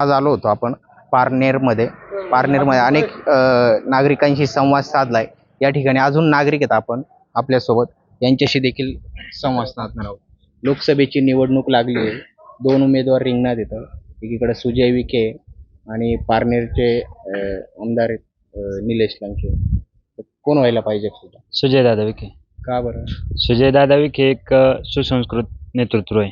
आज आलो होतो आपण पारनेरमध्ये. पारनेरमध्ये अनेक नागरिकांशी संवाद साधलाय. या ठिकाणी अजून नागरिक आहेत आपण आपल्यासोबत. यांच्याशी देखील संवाद साधणार आहोत. लोकसभेची निवडणूक लागली आहे. दोन उमेदवार रिंगणात येतं एकीकडे सुजय विखे आणि पारनेरचे आमदार आहेत निलेश लंके. कोण व्हायला पाहिजे सुद्धा सुजय दादा विखे. का बरं? सुजय दादा विखे एक सुसंस्कृत नेतृत्व आहे.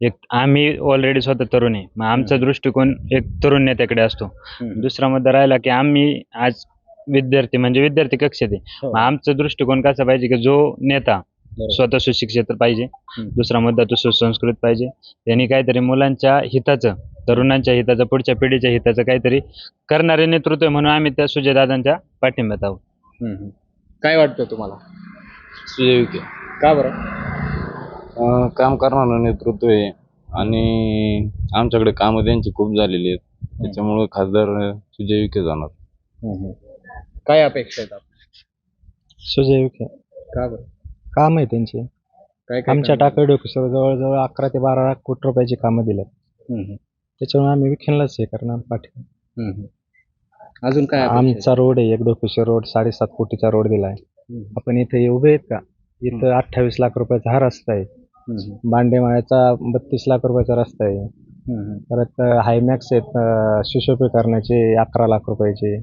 एक आम्ही ऑलरेडी स्वतः तरुण आहे. मग आमचा दृष्टिकोन एक तरुण नेत्याकडे असतो. दुसरा मुद्दा राहिला की आम्ही आज विद्यार्थी म्हणजे विद्यार्थी कक्षेत आहे हो. मग आमचा दृष्टिकोन कसा पाहिजे की जो नेता. स्वतः सुशिक्षित पाहिजे. दुसरा मुद्दा तो सुसंस्कृत पाहिजे. त्यांनी काहीतरी मुलांच्या हिताचं तरुणांच्या हिताचं पुढच्या पिढीच्या हिताचं काहीतरी करणारे नेतृत्व आहे म्हणून आम्ही त्या सुजय दादांच्या पाठिंब्यात आहोत. काय वाटतं तुम्हाला? सुजय विखे. का बरं? अं, काम करणारं नेतृत्व आहे. आणि आमच्याकडे कामं त्यांची खूप झालेली आहेत. त्याच्यामुळे खासदार अं, सुजय विखे जाणार. काय अपेक्षा आहेत? सुजय विखे. का बरं? काम आहे त्यांचे. काय काय आमच्या करणार? टाकळी डोकेश्वर जवळजवळ अकरा ते बारा लाख कोटी रुपयाची कामं दिल्यात. हम्म, हम्म, त्याच्यामुळे आम्ही विखेनलाच हे करणार पाठी हम्म, हम्म. अजून काय अपेक्षा आहेत? आमचा रोड आहे. एक डोकेश्वर रोड साडेसात कोटीचा रोड दिलाय. हम्म, आपण इथे उभे आहेत का? इथं अठ्ठावीस लाख रुपयाचा हा रस्ता आहे. बांडेमाळ्याचा बत्तीस लाख रुपयाचा रस्ता आहे. परत हायमॅक्स आहेत अं, सुशोभीकरणाचे अकरा लाख रुपयाचे.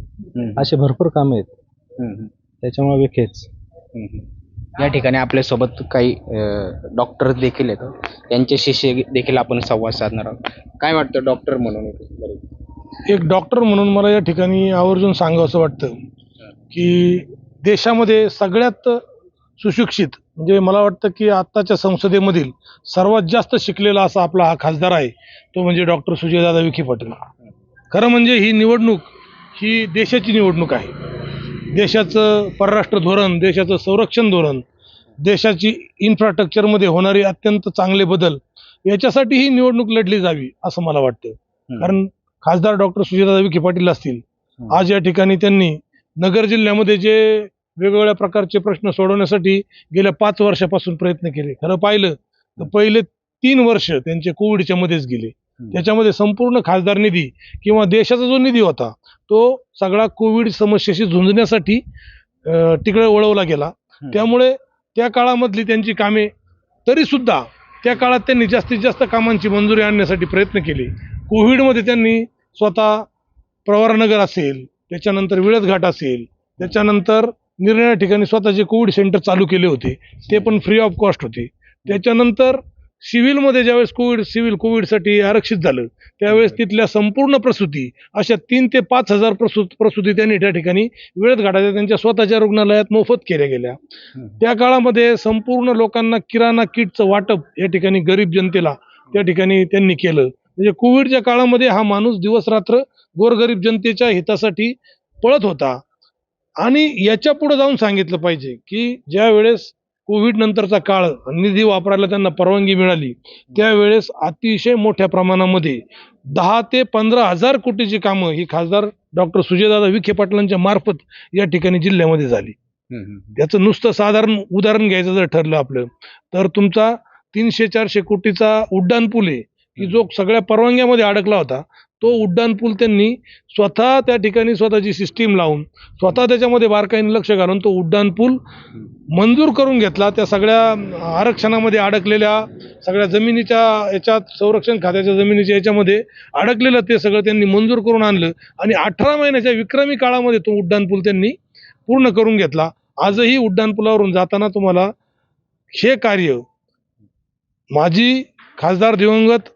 असे भरपूर कामं आहेत. त्याच्यामुळे विखेच. या ठिकाणी आपल्यासोबत काही डॉक्टर देखील आहेत. त्यांच्याशी शे- देखील आपण संवाद साधणार आहोत. काय वाटतं डॉक्टर म्हणून. एक डॉक्टर म्हणून मला या ठिकाणी आवर्जून सांगावंसं वाटतं की देशामध्ये सगळ्यात सुशिक्षित म्हणजे मला वाटतं की आत्ताच्या संसदेमधील सर्वात जास्त शिकलेला असा आपला हा खासदार आहे तो म्हणजे डॉक्टर सुजयदादा विखे पाटील. खरं म्हणजे ही निवडणूक ही देशाची निवडणूक आहे. देशाचं परराष्ट्र धोरण देशाचं संरक्षण धोरण देशाची इन्फ्रास्ट्रक्चरमध्ये होणारे अत्यंत चांगले बदल याच्यासाठी ही निवडणूक लढली जावी असं मला वाटतं. कारण खासदार डॉक्टर सुजयदादा विखे पाटील असतील. आज या ठिकाणी त्यांनी नगर जिल्ह्यामध्ये जे वेगवेगळ्या प्रकारचे प्रश्न सोडवण्यासाठी गेल्या पाच वर्षापासून प्रयत्न केले. खरं पाहिलं तर पहिले तीन वर्ष त्यांचे कोविडच्या मध्येच गेले. त्याच्यामध्ये संपूर्ण खासदार निधी किंवा देशाचा जो निधी होता तो सगळा कोविड समस्येशी झुंजण्यासाठी तिकडे वळवला गेला. त्यामुळे त्या काळामधली त्यांची कामे तरी सुद्धा त्या काळात त्यांनी जास्तीत जास्त कामांची मंजुरी आणण्यासाठी प्रयत्न केले. कोविडमध्ये त्यांनी स्वतः प्रवरानगर असेल त्याच्यानंतर विळत घाट असेल त्याच्यानंतर निरनिळ्या ठिकाणी स्वतःचे कोविड सेंटर चालू केले होते ते पण फ्री ऑफ कॉस्ट होते. त्याच्यानंतर सिव्हिलमध्ये ज्यावेळेस कोविड सिव्हिल कोविडसाठी आरक्षित झालं त्यावेळेस तिथल्या संपूर्ण प्रसूती अशा तीन ते पाच हजार प्रसू प्रसूती त्यांनी त्या ठिकाणी वेळेत घाटाच्या त्यांच्या स्वतःच्या रुग्णालयात मोफत केल्या गेल्या. त्या काळामध्ये संपूर्ण लोकांना किराणा किटचं वाटप या ठिकाणी गरीब जनतेला त्या ठिकाणी त्यांनी केलं. म्हणजे कोविडच्या काळामध्ये हा माणूस दिवस रात्र गोरगरीब जनतेच्या हितासाठी पळत होता. आणि याच्यापुढे जाऊन सांगितलं पाहिजे की ज्या वेळेस कोविड नंतरचा काळ निधी वापरायला त्यांना परवानगी मिळाली त्यावेळेस अतिशय मोठ्या प्रमाणामध्ये दहा ते पंधरा हजार कोटीची कामं ही खासदार डॉक्टर सुजयदादा विखे पाटलांच्या मार्फत या ठिकाणी जिल्ह्यामध्ये झाली. त्याचं नुसतं साधारण उदाहरण घ्यायचं जर ठरलं आपलं तर तुमचा तीनशे चारशे कोटीचा उड्डाण पूल आहे की जो सगळ्या परवानग्यामध्ये अडकला होता तो उड्डाणपूल त्यांनी स्वतः त्या ठिकाणी स्वतःची सिस्टीम लावून स्वतः त्याच्यामध्ये बारकाईने लक्ष घालून तो उड्डाणपूल मंजूर करून घेतला. त्या सगळ्या आरक्षणामध्ये अडकलेल्या सगळ्या जमिनीच्या याच्यात संरक्षण खात्याच्या जमिनीच्या याच्यामध्ये अडकलेलं ते सगळं त्यांनी मंजूर करून आणलं आणि अठरा महिन्याच्या विक्रमी काळामध्ये तो उड्डाणपूल त्यांनी पूर्ण करून घेतला. आजही उड्डाणपुलावरून जाताना तुम्हाला हे कार्य माजी खासदार दिवंगत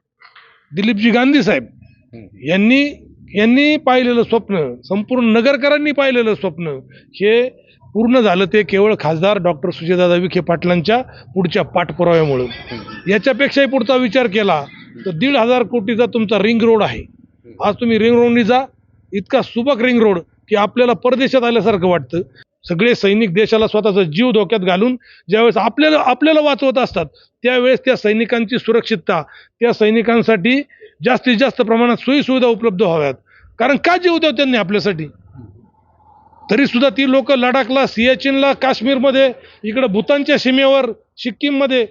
दिलीपजी गांधी साहेब यांनी यांनी पाहिलेलं स्वप्न संपूर्ण नगरकरांनी पाहिलेलं स्वप्न हे पूर्ण झालं ते केवळ खासदार डॉक्टर सुजयदादा विखे पाटलांच्या पुढच्या पाठपुराव्यामुळं. याच्यापेक्षाही पुढचा विचार केला तर दीड हजार कोटीचा तुमचा रिंग रोड आहे. आज तुम्ही रिंग रोडनी जा इतका सुबक रिंग रोड की आपल्याला परदेशात आल्यासारखं वाटतं. सगळे सैनिक देशाला स्वतःचा जीव धोक्यात घालून ज्यावेळेस आपल्याला आपल्याला वाचवत असतात त्यावेळेस त्या सैनिकांची सुरक्षितता त्या सैनिकांसाठी जास्तीत जास्त प्रमाणात सोयीसुविधा उपलब्ध व्हाव्यात. कारण का जीव द्याव त्यांनी आपल्यासाठी? तरी सुद्धा ती लोक लडाखला सियाचीनला काश्मीरमध्ये इकडं भूतानच्या सीमेवर सिक्कीममध्ये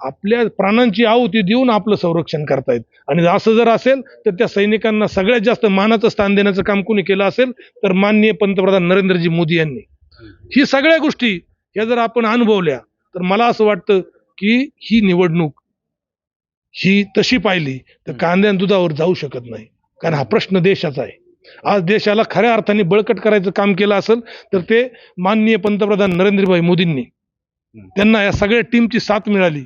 आपल्या प्राणांची आहुती देऊन आपलं संरक्षण करतायत. आणि असं जर असेल तर त्या सैनिकांना सगळ्यात जास्त मानाचं स्थान देण्याचं काम कोणी केलं असेल तर माननीय पंतप्रधान नरेंद्रजी मोदी यांनी. ही सगळ्या गोष्टी ह्या जर आपण अनुभवल्या तर मला असं वाटतं की ही निवडणूक ही तशी पाहिली तर कांद्या दुधावर जाऊ शकत नाही. कारण हा प्रश्न देशाचा आहे. आज देशाला खऱ्या अर्थाने बळकट करायचं काम केलं असेल तर ते माननीय पंतप्रधान नरेंद्रभाई मोदींनी त्यांना या सगळ्या टीमची साथ मिळाली.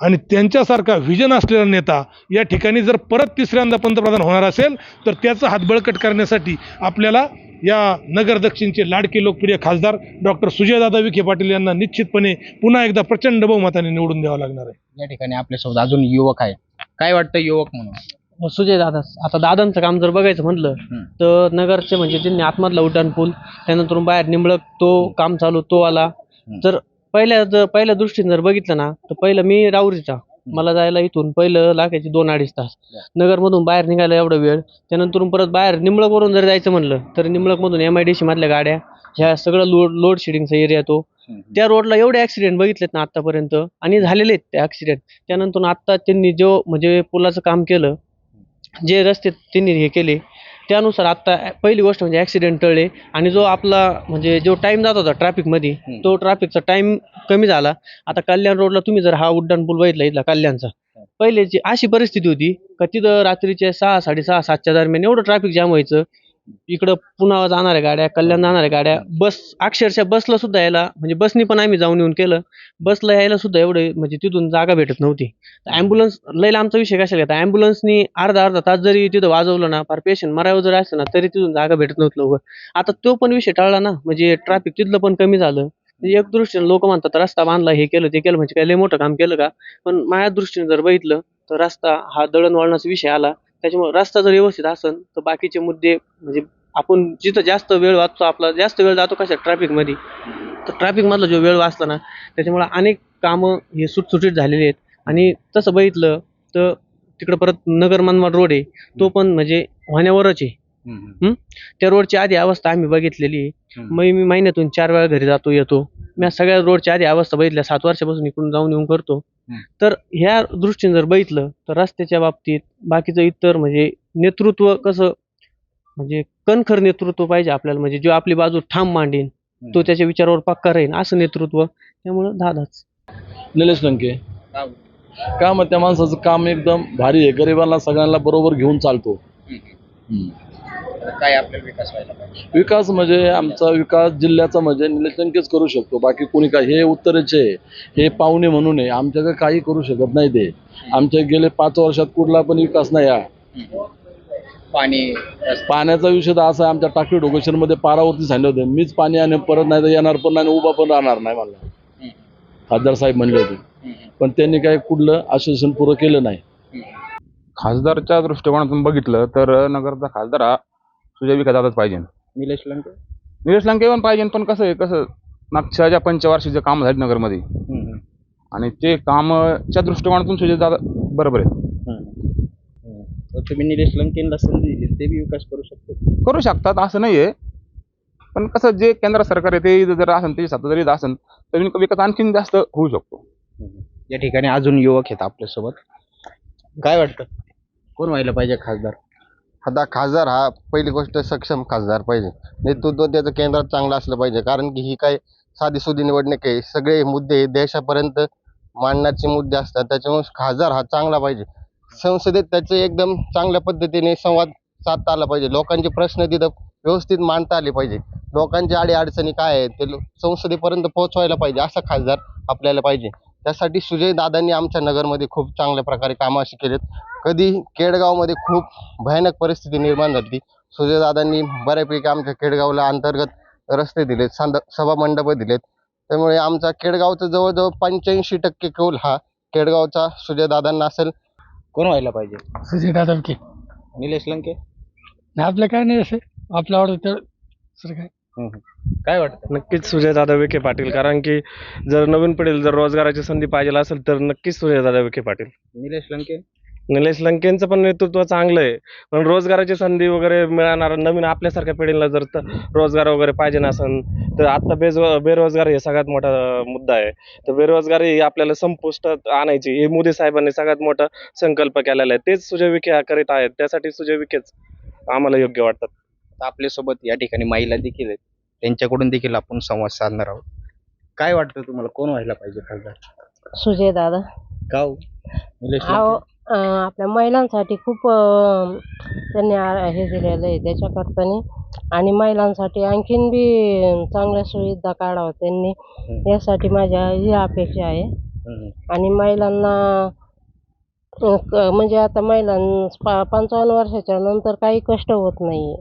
आणि त्यांच्यासारखा व्हिजन असलेला नेता या ठिकाणी जर परत तिसऱ्यांदा पंतप्रधान होणार असेल तर त्याचा हात बळकट करण्यासाठी आपल्याला या नगर दक्षिणचे लाडके लोकप्रिय खासदार डॉक्टर सुजयदादा विखे पाटील यांना निश्चितपणे पुन्हा एकदा प्रचंड बहुमताने निवडून द्यावं लागणार आहे. या ठिकाणी आपल्यासोबत अजून युवक आहे. काय वाटतं युवक म्हणून? सुजय दादा आता दादांचं काम जर बघायचं म्हटलं. तर नगरचे म्हणजे त्यांनी आतमधला उड्डाण पूल त्यानंतर बाहेर निंबळक तो काम चालू तो आला. जर पहिल्या जर पहिल्या दृष्टीने जर बघितलं ना तर पहिलं मी राऊरीचा. मला जायला इथून पहिलं लागायचे दोन अडीच तास. नगरमधून बाहेर निघायला एवढा वेळ. त्यानंतर परत बाहेर निंबळकवरून जर जायचं म्हणलं तर निंबळकमधून एम आय डी सी मधल्या गाड्या ह्या सगळं लोड लोड शेडिंगचा एरिया तो त्या रोडला एवढे ऍक्सिडेंट बघितलेत ना आतापर्यंत आणि झालेले आहेत ते ऍक्सिडेंट त्यानंतर आता त्यांनी जो म्हणजे पुलाचं काम केलं जे रस्ते त्यांनी हे केले त्यानुसार आता पहिली गोष्ट म्हणजे ॲक्सिडेंट टळले आणि जो आपला म्हणजे जो टाइम जात होता ट्रॅफिकमध्ये तो ट्रॅफिकचा टाइम कमी झाला. आता कल्याण रोडला तुम्ही जर हा उड्डाण पूल बघितला इथला कल्याणचा पहिलेची अशी परिस्थिती होती का तिथं रात्रीचे सहा साडेसहा सातच्या दरम्यान एवढं ट्रॅफिक जाम व्हायचं इकडं पुन्हा जाणाऱ्या गाड्या कल्याण जाणाऱ्या गाड्या. बस अक्षरशः बसला सुद्धा यायला म्हणजे बसनी पण आम्ही जाऊन येऊन केलं. बसला यायला सुद्धा एवढे म्हणजे तिथून जागा भेटत नव्हती. ॲम्ब्युलन्स लय लांबचा विषय कशाला घेता? ॲम्ब्युलन्सनी अर्धा अर्धा तास जरी तिथं वाजवलं ना फार पेशंट मरावं जरी असलं ना तरी तिथून जागा भेटत नव्हतं लवकर. आता तो पण विषय टाळला ना म्हणजे ट्रॅफिक तिथलं पण कमी झालं. म्हणजे एक दृष्टीने लोक म्हणतात रस्ता बांधला हे केलं ते केलं म्हणजे काय लय मोठं काम केलं का? पण माझ्या दृष्टीने जर बघितलं तर रस्ता हा दळणवळणाचा विषय आला. त्याच्यामुळे रस्ता जर व्यवस्थित असेल तर बाकीचे मुद्दे म्हणजे आपण जिथं जास्त वेळ वाचतो आपला जास्त वेळ जातो कशा ट्रॅफिकमध्ये तर ट्रॅफिकमधला जो वेळ वाचला ना त्याच्यामुळे अनेक कामं हे सुटसुटीत झालेली आहेत आणि तसं बघितलं तर तिकडं परत नगर मनमाड रोड आहे तो पण म्हणजे होण्यावरच आहे हं? त्या रोडची आधी अवस्था आम्ही बघितलेली आहे. मग मी महिन्यातून चार वेळा घरी जातो येतो मी सगळ्या रोडची आधी अवस्था बघितल्या सात वर्षापासून इकडून जाऊन येऊन करतो. तर ह्या दृष्टीने जर बघितलं तर रस्त्याच्या बाबतीत बाकीचं इतर म्हणजे नेतृत्व कसं म्हणजे कणखर नेतृत्व पाहिजे आपल्याला. म्हणजे जो आपली बाजू ठाम मांडेन तो त्याच्या विचारावर पक्का राहील असं नेतृत्व त्यामुळं दादाच. निलेश लंके. का मग त्या माणसाचं काम एकदम भारी आहे. गरिबांना सगळ्यांना बरोबर घेऊन चालतो. काय आपल्याला विकास व्हायला पाहिजे? विकास म्हणजे आमचा विकास जिल्ह्याचा म्हणजे निलेश लंकेच करू शकतो. बाकी कोणी काय हे उत्तरेचे आहे. हे पाहुणे म्हणून आहे. आमच्याकडे काही करू शकत नाही ते. आमच्या गेले पाच वर्षात कुठला पण विकास नाही हा. पाणी पाण्याचा विषय तर असा आहे आमच्या टाकळी डोकेश्वरमध्ये पारावरती सांगले होते. मीच पाणी आणि परत नाही तर येणार पण नाही आणि उभा पण राहणार नाही मला खासदार साहेब म्हणले होते. पण त्यांनी काही कुठलं आश्वासन पुरं केलं नाही. खासदारच्या दृष्टिकोनातून बघितलं तर नगरचा खासदार हा सुजय विकास दादाच पाहिजे. निलेश लंके? निलेश लंके पण पाहिजे पण कसं आहे कसं मागच्या ज्या पंचवार्षिकचे काम झाले नगरमध्ये आणि ते कामच्या दृष्टिकोनातून सुजय दादा बरोबर आहे तुम्ही निलेश लंकेला संधी दिली ते बी विकास करू शकतो करू शकतात असं नाही आहे पण कसं जे केंद्र सरकार आहे ते जर असेल त्याची सत्ता जरी असेल तर विकास आणखीन जास्त होऊ शकतो. या ठिकाणी अजून युवक आहेत आपल्यासोबत. काय वाटतं? कोण व्हायला पाहिजे खासदार? आता खासदार हा पहिली गोष्ट सक्षम खासदार पाहिजे. नेतृत्व त्याचं केंद्रात चांगलं असलं पाहिजे. कारण की ही काय साधी सुधी निवडणूक आहे. सगळे मुद्दे देशापर्यंत मांडण्याचे मुद्दे असतात. त्याच्यामुळे खासदार हा चांगला पाहिजे. संसदेत त्याचं एकदम चांगल्या पद्धतीने संवाद साधता आला पाहिजे. लोकांचे प्रश्न तिथं व्यवस्थित मांडता आले पाहिजे. लोकांच्या आडी अडचणी काय आहेत ते संसदेपर्यंत पोहोचवायला पाहिजे. असा खासदार आपल्याला पाहिजे. त्यासाठी सुजय दादांनी आमच्या नगरमध्ये खूप चांगल्या प्रकारे कामं अशी केलेत. कधी केडगावमध्ये खूप भयानक परिस्थिती निर्माण झाली सुजय दादांनी बऱ्यापैकी आमच्या केडगावला अंतर्गत रस्ते दिलेत सांद सभामंडपं दिलेत. त्यामुळे आमचा केडगावचा जवळजवळ पंच्याऐंशी टक्के कौल हा केडगावचा सुजय दादांना असेल. कोण व्हायला पाहिजे? सुजय दादा विखे. निलेश लंके. आपलं काय नाही असे. आपलं आवडतं दुसरं काय? काय वाटतं? नक्कीच सुजयदादा विखे पाटील. कारण की जर नवीन पिढीला जर रोजगाराची संधी पाहिजे असेल तर नक्कीच सुजयदादा विखे पाटील. निलेश लंके? निलेश लंकेंचं पण नेतृत्व चांगलं आहे. पण रोजगाराची संधी वगैरे मिळणार नवीन आपल्यासारख्या पिढीला जर रोजगार वगैरे पाहिजे नसेल तर आता बेज बेरोजगारी हे सगळ्यात मोठा मुद्दा आहे. तर बेरोजगारी ही आपल्याला संपुष्टात आणायची. हे मोदी साहेबांनी सगळ्यात मोठा संकल्प केलेला आहे. तेच सुजय विखे करीत आहेत. त्यासाठी सुजय विखेच आम्हाला योग्य वाटतात. आता आपल्यासोबत या ठिकाणी महिला देखील आहेत. त्यांच्याकडून देखील आपण संवाद साधणार आहोत. काय वाटतं तुम्हाला? कोण व्हायला पाहिजे खासदार? सुजय दादा. गाव अहो लंके? अं, आपल्या महिलांसाठी खूप अं, त्यांनी आ- हे दिलेलं आहे त्याच्याकरतानी. आणि महिलांसाठी आणखीन बी चांगल्या सुविधा काढावं त्यांनी. यासाठी माझ्या ही अपेक्षा आहे. हम्म. आणि महिलांना क- म्हणजे आता महिलां पा- पंचावन्न वर्षाच्या नंतर काही कष्ट होत नाही.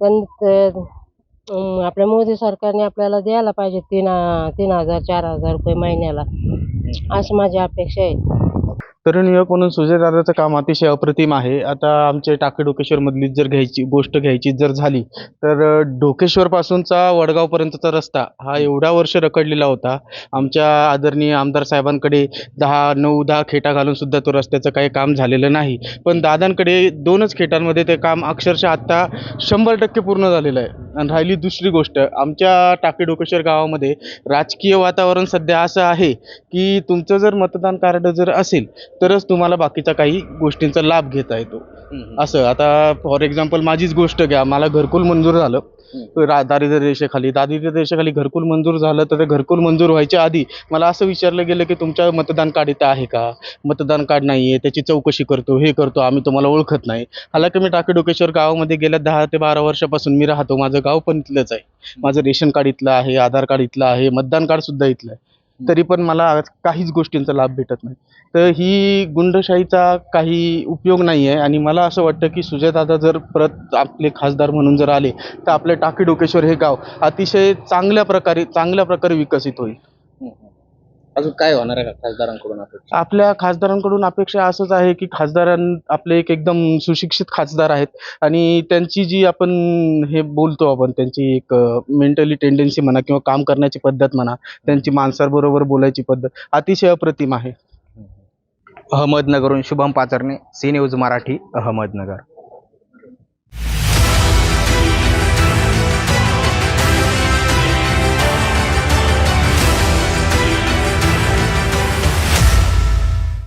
पण ते- आपल्या मोदी सरकारने आपल्याला द्यायला पाहिजे तीन तीन हजार चार हजार रुपये महिन्याला. असं माझी अपेक्षा आहे. तरुण युवक म्हणून सुजयदादाचं काम अतिशय अप्रतिम आहे. आता आमचे टाके डोकेश्वरमधली जर घ्यायची गोष्ट घ्यायची जर झाली तर डोकेश्वरपासूनचा वडगावपर्यंतचा रस्ता हा एवढा वर्ष रखडलेला होता. आमच्या आदरणीय आमदार साहेबांकडे दहा नऊ दहा खेटा घालूनसुद्धा तो रस्त्याचं काही काम झालेलं नाही. पण दादांकडे दोनच खेटांमध्ये ते काम अक्षरशः आत्ता शंभर टक्के पूर्ण झालेलं आहे. आणि राहिली दुसरी गोष्ट आमच्या टाके डोकेश्वर गावामध्ये राजकीय वातावरण सध्या असं आहे की तुमचं जर मतदान कार्ड जर असेल तरच तुम्हाला बाकीच्या काही गोष्टींचा लाभ घेता येतो. असं आता फॉर एक्झाम्पल माझीच गोष्ट घ्या मला घरकुल मंजूर झालं. रा दारिद्र्य रेषेखाली दारिद्र्य रेषेखाली घरकुल मंजूर झालं तर ते घरकुल मंजूर व्हायच्या आधी मला असं विचारलं गेलं की तुमच्या मतदान कार्ड इथं आहे का? मतदान कार्ड नाही आहे त्याची चौकशी करतो हे करतो आम्ही तुम्हाला ओळखत नाही. हालाकी मी टाकेडोकेश्वर गावामध्ये गेल्या दहा ते बारा वर्षापासून मी राहतो माझं गाव पण इथलंच आहे. माझं रेशन कार्ड इथलं आहे आधार कार्ड इथलं आहे मतदान कार्ड सुद्धा इथलं आहे. तरी पण मला आज काहीच गोष्टींचा लाभ भेटत नाही. तर ही गुंडशाहीचा काही उपयोग नाही आहे आणि मला असं वाटतं की सुजयदादा जर परत आपले खासदार म्हणून जर आले तर आपले टाकी डोकेश्वर हे गाव अतिशय चांगल्या प्रकारे चांगल्या प्रकारे विकसित होईल. अजून काय होणार आहे का खासदारांकडून अपेक्षा? आपल्या खासदारांकडून अपेक्षा असंच आहे की खासदारां आपले एक एकदम सुशिक्षित खासदार आहेत. आणि त्यांची जी आपण हे बोलतो आपण त्यांची एक मेंटली टेंडन्सी म्हणा किंवा काम करण्याची पद्धत म्हणा त्यांची माणसाबरोबर बोलायची पद्धत अतिशय अप्रतिम आहे. अहमदनगरहून शुभम पाचरणे सी न्यूज मराठी अहमदनगर.